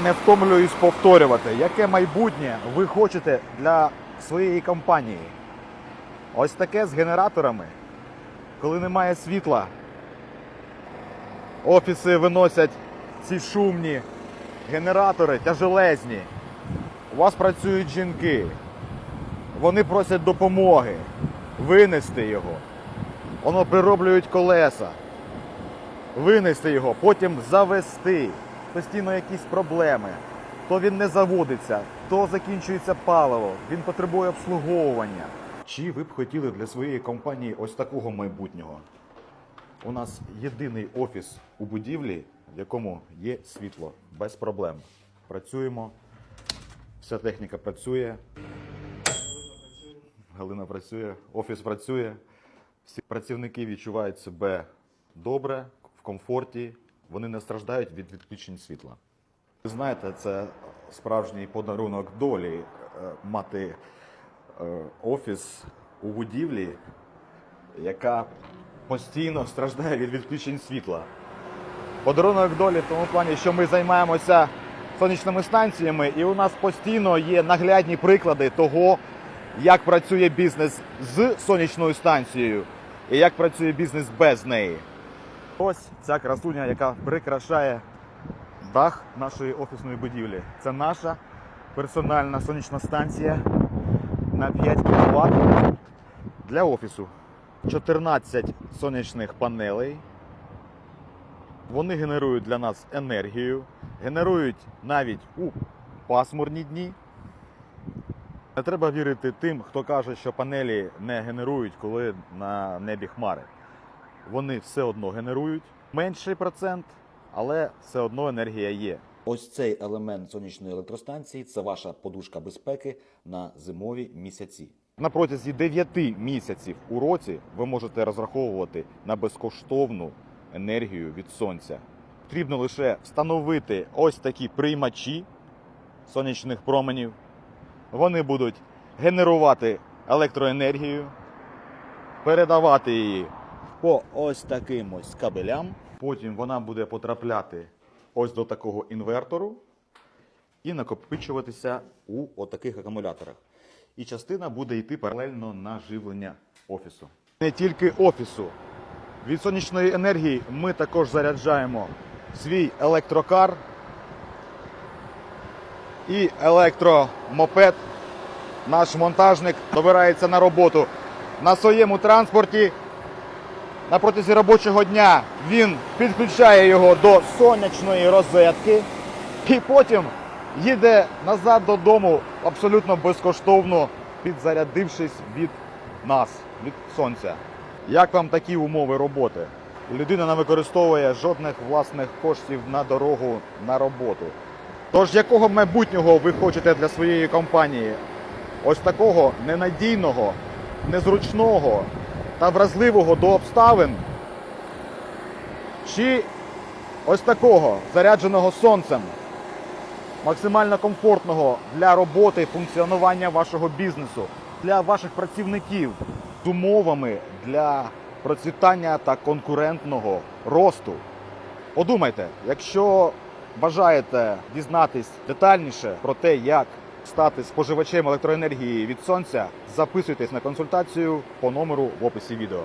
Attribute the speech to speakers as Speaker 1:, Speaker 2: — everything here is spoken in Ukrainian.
Speaker 1: Не втомлююсь повторювати, яке майбутнє ви хочете для своєї компанії. Ось таке з генераторами. Коли немає світла, офіси виносять ці шумні генератори тяжелезні. У вас працюють жінки. Вони просять допомоги винести його. Воно прироблюють колеса винести його, потім завести. Постійно якісь проблеми. То він не заводиться, то закінчується паливо, він потребує обслуговування. Чи ви б хотіли для своєї компанії ось такого майбутнього? У нас єдиний офіс у будівлі, в якому є світло, без проблем. Працюємо, вся техніка працює. Галина працює, офіс працює. Всі працівники відчувають себе добре, в комфорті, вони не страждають від відключень світла. Ви знаєте, це справжній подарунок долі е, мати е, офіс у будівлі, яка постійно страждає від відключень світла. Подарунок долі в тому плані, що ми займаємося сонячними станціями, і у нас постійно є наглядні приклади того, як працює бізнес з сонячною станцією і як працює бізнес без неї. Ось ця красуня, яка прикрашає дах нашої офісної будівлі. Це наша персональна сонячна станція на 5 кВт для офісу. 14 сонячних панелей. Вони генерують для нас енергію, генерують навіть у пасмурні дні. Не треба вірити тим, хто каже, що панелі не генерують, коли на небі хмари. Вони все одно генерують менший процент, але все одно енергія є.
Speaker 2: Ось цей елемент сонячної електростанції це ваша подушка безпеки на зимові місяці.
Speaker 1: На протязі 9 місяців у році ви можете розраховувати на безкоштовну енергію від сонця. Потрібно лише встановити ось такі приймачі сонячних променів. Вони будуть генерувати електроенергію, передавати її по ось таким ось кабелям. Потім вона буде потрапляти ось до такого інвертору і накопичуватися у отаких акумуляторах. І частина буде йти паралельно на живлення офісу. Не тільки офісу. Від сонячної енергії ми також заряджаємо свій електрокар і електромопед. Наш монтажник добирається на роботу на своєму транспорті. На протязі робочого дня він підключає його до сонячної розетки і потім їде назад додому абсолютно безкоштовно, підзарядившись від нас, від сонця. Як вам такі умови роботи? Людина не використовує жодних власних коштів на дорогу на роботу. Тож якого майбутнього ви хочете для своєї компанії? Ось такого ненадійного, незручного та вразливого до обставин? Чи ось такого зарядженого сонцем? максимально комфортного для роботи функціонування вашого бізнесу, для ваших працівників з умовами для процвітання та конкурентного росту. Подумайте, якщо бажаєте дізнатись детальніше про те, як стати споживачем електроенергії від сонця, записуйтесь на консультацію по номеру в описі відео.